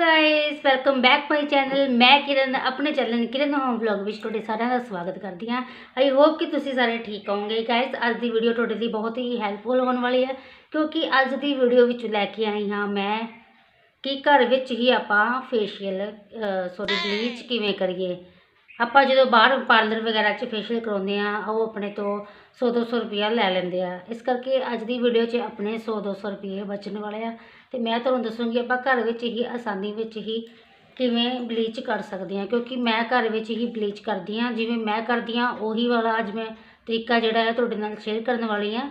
Guys welcome back my channel ਮੈਂ ਕਿਰਨ, ਆਪਣੇ channel ਕਿਰਨ home vlog ਵਿੱਚ ਤੁਹਾਡੇ ਸਾਰਿਆਂ ਦਾ ਸਵਾਗਤ ਕਰਦੀ ਹਾਂ। ਆਈ ਹੋਪ ਕਿ ਤੁਸੀਂ ਸਾਰੇ ਠੀਕ ਹੋਵੋਗੇ। ਗਾਇਸ ਅੱਜ ਦੀ ਵੀਡੀਓ ਤੁਹਾਡੇ ਲਈ ਬਹੁਤ ਹੀ ਹੈਲਪਫੁਲ ਹੋਣ ਵਾਲੀ ਹੈ, ਕਿਉਂਕਿ ਅੱਜ ਦੀ ਵੀਡੀਓ ਵਿੱਚ ਲੈ ਕੇ ਆਈ ਹਾਂ ਮੈਂ ਕਿ ਘਰ ਵਿੱਚ ਹੀ ਆਪਾਂ ਫੇਸ਼ੀਅਲ ਸੌਰੀ ਬਲੀਚ ਕਿਵੇਂ ਕਰੀਏ। ਆਪਾਂ ਜਦੋਂ ਬਾਹਰ ਪਾਰਲਰ ਵਗੈਰਾ 'ਚ ਫੇਸ਼ੀਅਲ ਕਰਾਉਂਦੇ ਆ ਉਹ ਆਪਣੇ ਤੋਂ 100 200 ਰੁਪਇਆ ਲੈ ਲੈਂਦੇ ਆ। ਇਸ ਕਰਕੇ ਅੱਜ ਦੀ ਵੀਡੀਓ 'ਚ ਆਪਣੇ 100 200 ਰੁਪਏ ਬਚਣ ਵਾਲੇ ਆ। ਤੇ ਮੈਂ ਤੁਹਾਨੂੰ ਦੱਸੂੰਗੀ, ਆਪਾਂ ਘਰ ਵਿੱਚ ਹੀ ਆਸਾਨੀ ਵਿੱਚ ਹੀ ਕਿਵੇਂ ਬਲੀਚ ਕਰ ਸਕਦੇ ਹਾਂ, ਕਿਉਂਕਿ ਮੈਂ ਘਰ ਵਿੱਚ ਹੀ ਬਲੀਚ ਕਰਦੀ ਹਾਂ, ਜਿਵੇਂ ਮੈਂ ਕਰਦੀ ਹਾਂ, ਉਹੀ ਵਾਲਾ ਅੱਜ ਮੈਂ ਤਰੀਕਾ ਜਿਹੜਾ ਹੈ ਤੁਹਾਡੇ ਨਾਲ ਸ਼ੇਅਰ ਕਰਨ ਵਾਲੀ ਹਾਂ।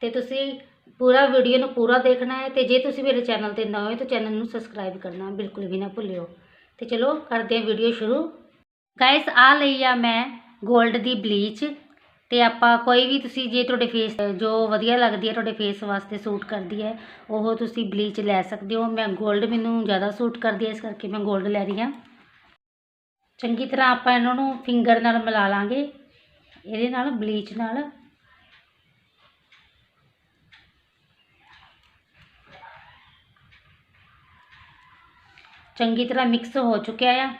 ਤੇ ਤੁਸੀਂ ਪੂਰਾ ਵੀਡੀਓ ਨੂੰ ਪੂਰਾ ਦੇਖਣਾ ਹੈ ਤੇ ਜੇ ਤੁਸੀਂ ਮੇਰੇ ਚੈਨਲ ਤੇ ਨਵੇਂ ਹੋ ਤਾਂ ਚੈਨਲ ਨੂੰ ਸਬਸਕ੍ਰਾਈਬ ਕਰਨਾ ਬਿਲਕੁਲ ਵੀ ਨਾ ਭੁੱਲਿਓ। ਤੇ ਚਲੋ ਕਰਦੇ ਹਾਂ ਵੀਡੀਓ ਸ਼ੁਰੂ। ਗਾਇਸ ਆ ਲਈ ਆ ਮੈਂ 골ਡ ਦੀ ਬਲੀਚ ਅਤੇ ਆਪਾਂ ਕੋਈ ਵੀ ਤੁਸੀਂ ਜੇ ਤੁਹਾਡੇ ਫੇਸ ਜੋ ਵਧੀਆ ਲੱਗਦੀ ਹੈ ਤੁਹਾਡੇ ਫੇਸ ਵਾਸਤੇ ਸੂਟ ਕਰਦੀ ਹੈ, ਉਹ ਤੁਸੀਂ ਬਲੀਚ ਲੈ ਸਕਦੇ ਹੋ। ਮੈਂ 골ਡ ਮੈਨੂੰ ਜ਼ਿਆਦਾ ਸੂਟ ਕਰਦੀ ਹੈ, ਇਸ ਕਰਕੇ ਮੈਂ 골ਡ ਲੈ ਰਹੀ ਹਾਂ। ਚੰਗੀ ਤਰ੍ਹਾਂ ਆਪਾਂ ਇਹਨਾਂ ਨੂੰ ਫਿੰਗਰ ਨਾਲ ਮਿਲਾ ਲਾਂਗੇ। ਇਹਦੇ ਨਾਲ ਬਲੀਚ ਨਾਲ। ਚੰਗੀ ਤਰ੍ਹਾਂ ਮਿਕਸ ਹੋ ਚੁੱਕਿਆ ਆ।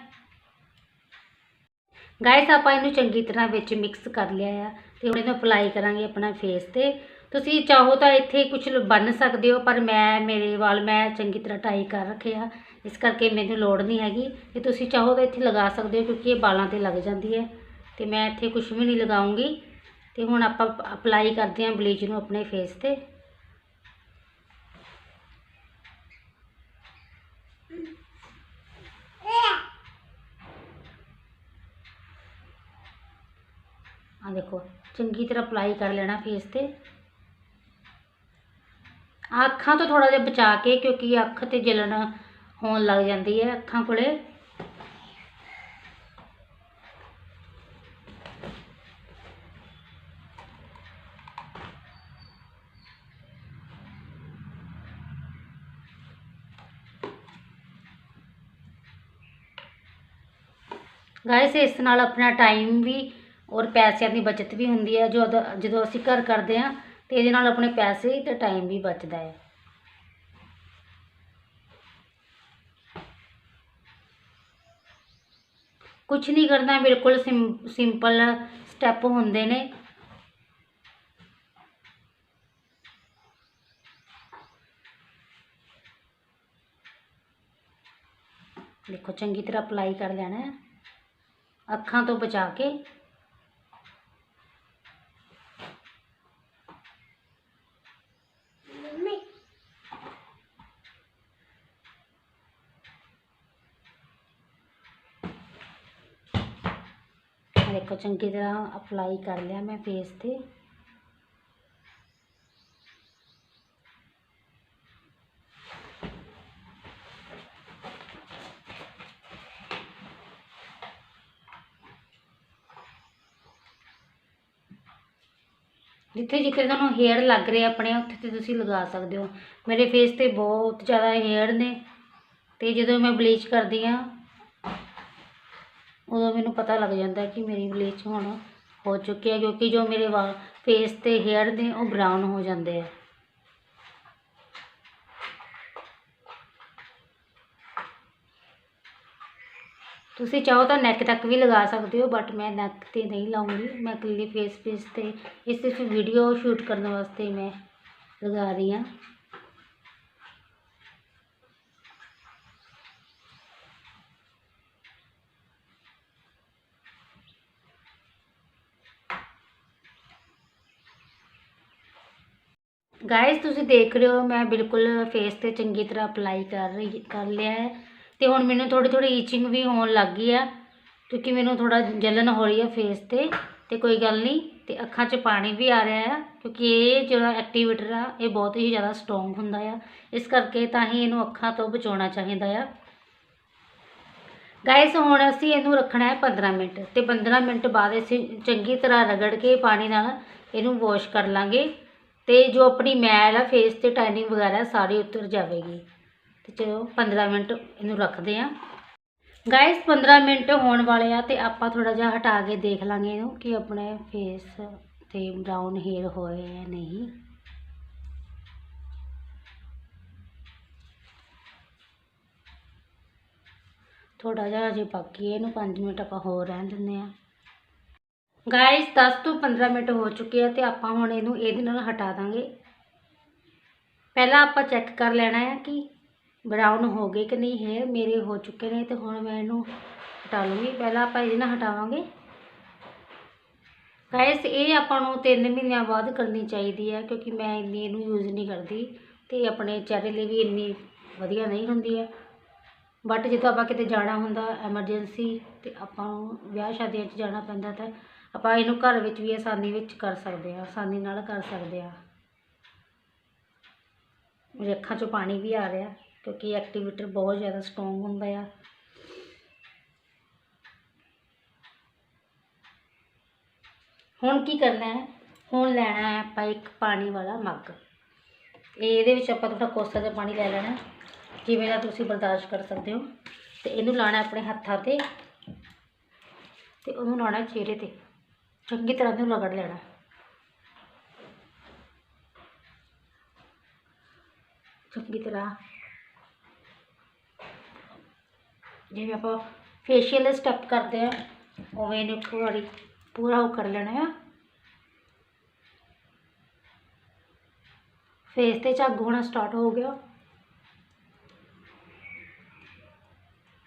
ਗਾਇਸ ਆਪਾਂ ਇਹਨੂੰ ਚੰਗੀ ਤਰ੍ਹਾਂ ਵਿੱਚ ਮਿਕਸ ਕਰ ਲਿਆ ਆ ਤੇ ਹੁਣ ਇਹਨੂੰ ਅਪਲਾਈ ਕਰਾਂਗੇ ਆਪਣਾ ਫੇਸ ਤੇ। ਤੁਸੀਂ ਚਾਹੋ ਤਾਂ ਇੱਥੇ ਕੁਝ ਬੰਨ ਸਕਦੇ ਹੋ, ਪਰ ਮੈਂ, ਮੇਰੇ ਵਾਲ ਮੈਂ ਚੰਗੀ ਤਰ੍ਹਾਂ ਟਾਈ ਕਰ ਰੱਖੇ ਆ। ਇਸ ਕਰਕੇ ਮੈਨੂੰ ਲੋੜ ਨਹੀਂ ਹੈਗੀ। ਤੇ ਤੁਸੀਂ ਚਾਹੋ ਤਾਂ ਇੱਥੇ ਲਗਾ ਸਕਦੇ ਹੋ ਕਿਉਂਕਿ ਇਹ ਵਾਲਾਂ ਤੇ ਲੱਗ ਜਾਂਦੀ ਹੈ। ਤੇ ਮੈਂ ਇੱਥੇ ਕੁਝ ਵੀ ਨਹੀਂ ਲਗਾਉਂਗੀ। ਤੇ ਹੁਣ ਆਪਾਂ ਅਪਲਾਈ ਕਰਦੇ ਹਾਂ ਬਲੀਚ ਨੂੰ ਆਪਣੇ ਫੇਸ ਤੇ। ਆ ਦੇਖੋ, ਚੰਗੀ ਤਰ੍ਹਾਂ ਅਪਲਾਈ ਕਰ ਲੈਣਾ ਫੇਸ ਤੇ। ਅੱਖਾਂ ਤੋਂ ਥੋੜਾ ਜਿਹਾ ਬਚਾ ਕੇ, ਕਿਉਂਕਿ ਅੱਖ ਤੇ ਜਲਣ ਹੋਣ ਲੱਗ ਜਾਂਦੀ ਹੈ ਅੱਖਾਂ ਕੋਲੇ। ਗਾਇਸ ਇਸ ਨਾਲ ਆਪਣਾ ਟਾਈਮ ਵੀ ਔਰ ਪੈਸਿਆਂ ਦੀ ਬਚਤ ਵੀ ਹੁੰਦੀ ਹੈ, ਜੋ ਅਦ- ਜਦੋਂ ਅਸੀਂ ਘਰ ਕਰਦੇ ਹਾਂ, ਤੇ ਇਹਦੇ ਨਾਲ ਆਪਣੇ ਪੈਸੇ ਤੇ ਟਾਈਮ ਵੀ ਬਚਦਾ ਹੈ। ਕੁਝ ਨਹੀਂ ਕਰਨਾ, ਬਿਲਕੁਲ ਸਿੰ- ਸਿੰਪਲ ਸਟੈਪ ਹੁੰਦੇ ਨੇ। ਦੇਖੋ, ਚੰਗੀ ਤਰ੍ਹਾਂ ਅਪਲਾਈ ਕਰ ਲੈਣਾ ਹੈ। ਅੱਖਾਂ ਤੋਂ ਬਚਾ ਕੇ ਦੇਖੋ, ਚੰਗੀ ਤਰ੍ਹਾਂ ਅਪਲਾਈ ਕਰ ਲਿਆ ਮੈਂ ਫੇਸ ਤੇ। ਜਿੱਥੇ ਜਿੱਥੇ ਤੁਹਾਨੂੰ ਹੇਅਰ ਲੱਗ ਰਿਹਾ ਆਪਣੇ, ਉੱਥੇ ਤੇ ਤੁਸੀਂ ਲਗਾ ਸਕਦੇ ਹੋ। ਮੇਰੇ ਫੇਸ ਤੇ ਬਹੁਤ ਜ਼ਿਆਦਾ ਹੇਅਰ ਨੇ। ਤੇ ਜਦੋਂ ਮੈਂ ਬਲੀਚ ਕਰਦੀ ਆ ਉਦੋਂ ਮੈਨੂੰ ਪਤਾ ਲੱਗ ਜਾਂਦਾ ਕਿ ਮੇਰੀ ਬਲੀਚ ਹੁਣ ਹੋ ਚੁੱਕੀ ਹੈ, ਕਿਉਂਕਿ ਜੋ ਮੇਰੇ ਵਾ ਫੇਸ ਤੇ ਹੇਅਰ ਦੇ ਉਹ ਬਰਾਊਨ ਹੋ ਜਾਂਦੇ ਆ। ਤੁਸੀਂ ਚਾਹੋ ਤਾਂ ਨੈਕ ਤੱਕ ਵੀ ਲਗਾ ਸਕਦੇ ਹੋ ਬਟ ਮੈਂ ਨੈਕ ਤੇ ਨਹੀਂ ਲਾਉਂਗੀ। ਮੈਂ ਇਕੱਲੀ ਫੇਸ ਫੇਸ ਤੇ ਇਹ ਸਿਰਫ ਵੀਡੀਓ ਸ਼ੂਟ ਕਰਨ ਵਾਸਤੇ ਮੈਂ ਲਗਾ ਰਹੀ ਹਾਂ। ਗਾਇਸ ਤੁਸੀਂ ਦੇਖ ਰਹੇ ਹੋ, ਮੈਂ ਬਿਲਕੁਲ ਫੇਸ ਤੇ ਚੰਗੀ ਤਰ੍ਹਾਂ ਅਪਲਾਈ ਕਰ ਰਹੀ, ਕਰ ਲਿਆ ਹੈ। ਤੇ ਹੁਣ ਮੈਨੂੰ ਥੋੜੀ ਥੋੜੀ ਈਚਿੰਗ ਵੀ ਹੋਣ ਲੱਗ ਗਈ ਆ, ਕਿਉਂਕਿ ਮੈਨੂੰ ਥੋੜਾ ਜਲਨ ਹੋ ਰਹੀ ਹੈ ਫੇਸ ਤੇ ਤੇ ਕੋਈ ਗੱਲ ਨਹੀਂ, ਤੇ ਅੱਖਾਂ 'ਚ ਪਾਣੀ ਵੀ ਆ ਰਿਹਾ ਆ, ਕਿਉਂਕਿ ਇਹ ਜਿਹੜਾ ਐਕਟੀਵੇਟਰ ਆ, ਇਹ ਬਹੁਤ ਹੀ ਜ਼ਿਆਦਾ ਸਟਰੋਂਗ ਹੁੰਦਾ ਆ। ਇਸ ਕਰਕੇ ਤਾਂ ਹੀ ਇਹਨੂੰ ਅੱਖਾਂ ਤੋਂ ਬਚਾਉਣਾ ਚਾਹੀਦਾ ਆ। ਗਾਇਸ ਹੁਣ ਅਸੀਂ ਇਹਨੂੰ ਰੱਖਣਾ ਹੈ 15 ਮਿੰਟ, ਤੇ 15 ਮਿੰਟ ਬਾਅਦ ਅਸੀਂ ਚੰਗੀ ਤਰ੍ਹਾਂ ਰਗੜ ਕੇ ਪਾਣੀ ਨਾਲ ਇਹਨੂੰ ਵਾਸ਼ ਕਰ ਲਾਂਗੇ। ਅਤੇ ਜੋ ਆਪਣੀ ਮੈਲ ਆ ਫੇਸ ਤੇ ਟਾਈਨਿੰਗ ਵਗੈਰਾ, ਸਾਰੀ ਉਤਰ ਜਾਵੇਗੀ। ਅਤੇ ਚਲੋ 15 ਮਿੰਟ ਇਹਨੂੰ ਰੱਖਦੇ ਹਾਂ ਗਾਇਸ 15 ਮਿੰਟ ਹੋਣ ਵਾਲੇ ਆ ਤੇ ਆਪਾਂ ਥੋੜਾ ਜਿਹਾ ਹਟਾ ਕੇ ਦੇਖ ਲਾਂਗੇ ਇਹਨੂੰ ਕਿ ਆਪਣੇ ਫੇਸ ਤੇ ਬਰਾਊਨ ਹੇਅਰ ਹੋਏ ਜਾਂ ਨਹੀਂ। ਥੋੜਾ ਜਿਹਾ ਅਜੇ ਬਾਕੀ ਇਹਨੂੰ 5 ਮਿੰਟ ਆਪਾਂ ਹੋਰ ਰਹਿਣ ਦਿੰਦੇ ਆ। ਗਾਇਸ 10 ਤੋਂ 15 ਮਿੰਟ ਹੋ ਚੁੱਕੇ ਆ ਤੇ ਆਪਾਂ ਹੁਣ ਇਹਨੂੰ ਇਹਦੇ ਨਾਲ ਹਟਾ ਦਾਂਗੇ। ਪਹਿਲਾਂ ਆਪਾਂ ਚੈੱਕ ਕਰ ਲੈਣਾ ਹੈ ਕਿ ਬਰਾਊਨ ਹੋ ਗਏ ਕਿ ਨਹੀਂ ਹੈ ਮੇਰੇ ਹੋ ਚੁੱਕੇ ਨੇ ਤੇ ਹੁਣ ਮੈਂ ਇਹਨੂੰ ਹਟਾ ਲੂੰਗੀ। ਪਹਿਲਾਂ ਆਪਾਂ ਇਹਦੇ ਨਾਲ ਹਟਾਵਾਂਗੇ। ਗਾਇਸ ਇਹ ਆਪਾਂ ਨੂੰ 3 ਮਹੀਨਿਆਂ ਬਾਅਦ ਕਰਨੀ ਚਾਹੀਦੀ ਹੈ ਕਿਉਂਕਿ ਮੈਂ ਇੰਨੀ ਇਹਨੂੰ ਯੂਜ਼ ਨਹੀਂ ਕਰਦੀ ਤੇ ਆਪਣੇ ਚਿਹਰੇ ਲਈ ਵੀ ਇੰਨੀ ਵਧੀਆ ਨਹੀਂ ਹੁੰਦੀ ਹੈ। ਬਟ ਜਦੋਂ ਆਪਾਂ ਕਿਤੇ ਜਾਣਾ ਹੁੰਦਾ ਐਮਰਜੈਂਸੀ ਤੇ ਆਪਾਂ ਨੂੰ ਵਿਆਹ ਸ਼ਾਦੀਆਂ 'ਚ ਜਾਣਾ ਪੈਂਦਾ ਤਾਂ ਆਪਾਂ ਇਹਨੂੰ ਘਰ ਵਿੱਚ ਵੀ ਆਸਾਨੀ ਵਿੱਚ ਕਰ ਸਕਦੇ ਹਾਂ, ਆਸਾਨੀ ਨਾਲ ਕਰ ਸਕਦੇ ਹਾਂ। ਮੇਰੇ ਅੱਖਾਂ 'ਚੋਂ ਪਾਣੀ ਵੀ ਆ ਰਿਹਾ, ਕਿਉਂਕਿ ਐਕਟੀਵੇਟਰ ਬਹੁਤ ਜ਼ਿਆਦਾ ਸਟਰੋਂਗ ਹੁੰਦਾ ਆ। ਹੁਣ ਕੀ ਕਰਨਾ ਹੈ? ਹੁਣ ਲੈਣਾ ਹੈ ਆਪਾਂ ਇੱਕ ਪਾਣੀ ਵਾਲਾ ਮੱਗ। ਇਹ ਇਹਦੇ ਵਿੱਚ ਆਪਾਂ ਥੋੜਾ ਕੋਸਾ ਜਿਹਾ ਪਾਣੀ ਲੈ ਲੈਣਾ, ਜਿਵੇਂ ਦਾ ਤੁਸੀਂ ਬਰਦਾਸ਼ਤ ਕਰ ਸਕਦੇ ਹੋ। ਤੇ ਇਹਨੂੰ ਲਾਣਾ ਆਪਣੇ ਹੱਥਾਂ ਤੇ ਤੇ ਉਹਨੂੰ ਲਾਣਾ ਚਿਹਰੇ ਤੇ। ਚੰਗੀ ਤਰ੍ਹਾਂ ਇਹਨੂੰ ਰਗੜ ਲੈਣਾ। ਚੰਗੀ ਤਰ੍ਹਾਂ। ਜਿਵੇਂ ਆਪਾਂ ਫੇਸ਼ੀਅਲ ਸਟੈਪ ਕਰਦੇ ਆ ਉਵੇਂ ਇਹਨੂੰ ਇੱਕ ਵਾਰੀ ਪੂਰਾ ਉਹ ਕਰ ਲੈਣਾ ਆ। ਫੇਸ ਤੇ ਝੱਗ ਹੋਣਾ ਸਟਾਰਟ ਹੋ ਗਿਆ।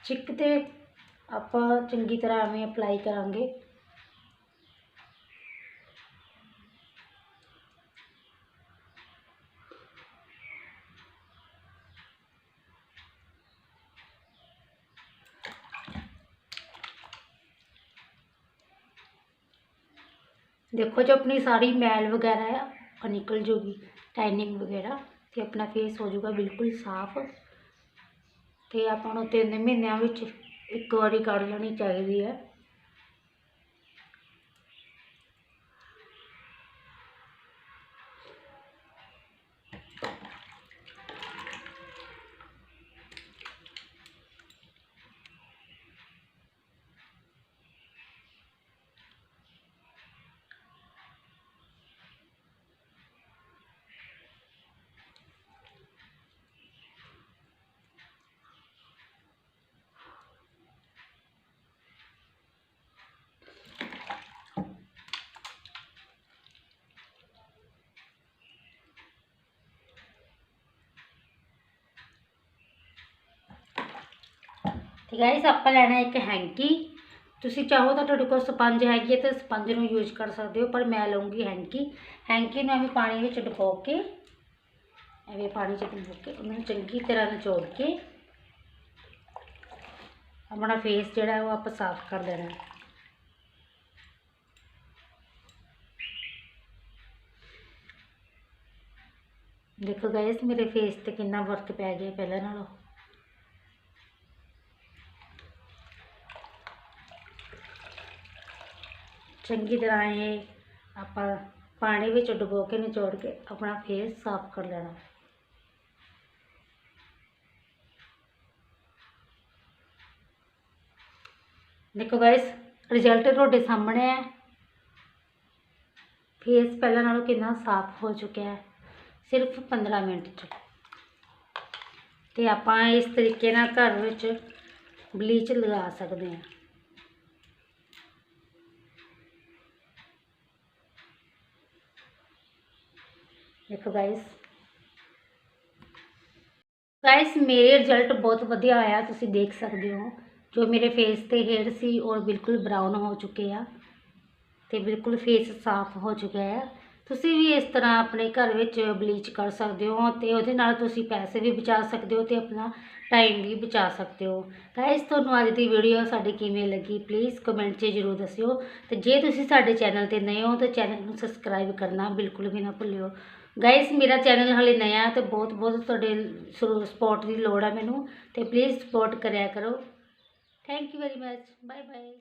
ਚਿੱਕ ਤੇ ਆਪਾਂ ਚੰਗੀ ਤਰ੍ਹਾਂ ਐਵੇਂ ਅਪਲਾਈ ਕਰਾਂਗੇ। ਦੇਖੋ ਜੋ ਆਪਣੀ ਸਾਰੀ ਮੈਲ ਵਗੈਰਾ ਆ, ਉਹ ਨਿਕਲ ਜੂਗੀ, ਟਾਈਨਿੰਗ ਵਗੈਰਾ, ਤੇ ਆਪਣਾ ਫੇਸ ਹੋ ਜਾਊਗਾ ਬਿਲਕੁਲ ਸਾਫ਼। ਤੇ ਆਪਾਂ ਨੂੰ ਤਿੰਨ ਮਹੀਨਿਆਂ ਵਿੱਚ ਇੱਕ ਵਾਰੀ ਕਰ ਲੈਣੀ ਚਾਹੀਦੀ ਹੈ। ਤੇ ਗਾਇਸ, ਆਪਾਂ ਲੈਣਾ ਇੱਕ ਹੈਂਕੀ ਤੁਸੀਂ ਚਾਹੋ ਤਾਂ ਤੁਹਾਡੇ ਕੋਲ ਸਪੰਜ ਹੈਗੀ ਹੈ ਤਾਂ ਸਪੰਜ ਨੂੰ ਯੂਜ਼ ਕਰ ਸਕਦੇ ਹੋ, ਪਰ ਮੈਂ ਲਵਾਂਗੀ ਹੈਂਕੀ ਹੈਂਕੀ ਨੂੰ ਐਵੇਂ ਪਾਣੀ ਵਿੱਚ ਡੁਬੋ ਕੇ, ਐਵੇਂ ਪਾਣੀ 'ਚ ਡੁਬੋ ਕੇ, ਉਹਨੂੰ ਚੰਗੀ ਤਰ੍ਹਾਂ ਨਿਚੋੜ ਕੇ, ਆਪਣਾ ਫੇਸ ਜਿਹੜਾ ਉਹ ਆਪਾਂ ਸਾਫ਼ ਕਰ ਲੈਣਾ। ਦੇਖੋ ਗਾਇਸ, ਮੇਰੇ ਫੇਸ ਤੇ ਕਿੰਨਾ ਫ਼ਰਕ ਪੈ ਗਿਆ ਪਹਿਲਾਂ ਨਾਲੋਂ। ਚੰਗੀ ਤਰ੍ਹਾਂ ਇਹ ਆਪਾਂ ਪਾਣੀ ਵਿੱਚ ਡੁਬੋ ਕੇ ਨਿਚੋੜ ਕੇ ਆਪਣਾ ਫੇਸ ਸਾਫ਼ ਕਰ ਲੈਣਾ। ਦੇਖੋ ਗਾਇਸ ਰਿਜ਼ਲਟ ਤੁਹਾਡੇ ਸਾਹਮਣੇ ਹੈ। ਫੇਸ ਪਹਿਲਾਂ ਨਾਲੋਂ ਕਿੰਨਾ ਸਾਫ਼ ਹੋ ਚੁੱਕਿਆ ਹੈ। ਸਿਰਫ 15 ਮਿੰਟ 'ਚ। ਤੇ ਆਪਾਂ ਇਸ ਤਰੀਕੇ ਨਾਲ ਘਰ ਵਿੱਚ ਬਲੀਚ ਲਗਾ ਸਕਦੇ ਹਾਂ। ਦੇਖੋ ਗਾਇਸ ਗਾਇਸ ਮੇਰੇ ਰਿਜ਼ਲਟ ਬਹੁਤ ਵਧੀਆ ਆਇਆ, ਤੁਸੀਂ ਦੇਖ ਸਕਦੇ ਹੋ। ਜੋ ਮੇਰੇ ਫੇਸ ਤੇ ਹੇਅਰ ਸੀ, ਉਹ ਬਿਲਕੁਲ ਬਰਾਊਨ ਹੋ ਚੁੱਕੇ ਆ ਤੇ ਬਿਲਕੁਲ ਫੇਸ ਸਾਫ਼ ਹੋ ਚੁੱਕਿਆ ਹੈ ਤੁਸੀਂ ਵੀ ਇਸ ਤਰ੍ਹਾਂ ਆਪਣੇ ਘਰ ਵਿੱਚ ਬਲੀਚ ਕਰ ਸਕਦੇ ਹੋ ਤੇ ਉਹਦੇ ਨਾਲ ਤੁਸੀਂ ਪੈਸੇ ਵੀ ਬਚਾ ਸਕਦੇ ਹੋ ਤੇ ਆਪਣਾ ਟਾਈਮ ਵੀ ਬਚਾ ਸਕਦੇ ਹੋ। ਗਾਇਸ ਤੁਹਾਨੂੰ ਅੱਜ ਦੀ ਵੀਡੀਓ ਸਾਡੀ ਕਿਵੇਂ ਲੱਗੀ ਪਲੀਜ਼ ਕਮੈਂਟ 'ਚ ਜ਼ਰੂਰ ਦੱਸਿਓ। ਤੇ ਜੇ ਤੁਸੀਂ ਸਾਡੇ ਚੈਨਲ ਤੇ ਨਏ ਹੋ, ਤਾਂ ਚੈਨਲ ਨੂੰ ਸਬਸਕ੍ਰਾਈਬ ਕਰਨਾ ਬਿਲਕੁਲ ਵੀ ਨਾ ਭੁੱਲਿਓ। ਗਾਇਸ ਮੇਰਾ ਚੈਨਲ ਹਲੇ ਨਇਆ ਤੇ ਬਹੁਤ ਬਹੁਤ ਤੁਹਾਡੇ ਸਪੋਰਟ ਦੀ ਲੋੜ ਆ ਮੈਨੂੰ ਤੇ ਪਲੀਜ਼ ਸਪੋਰਟ ਕਰਿਆ ਕਰੋ। Thank you very much bye bye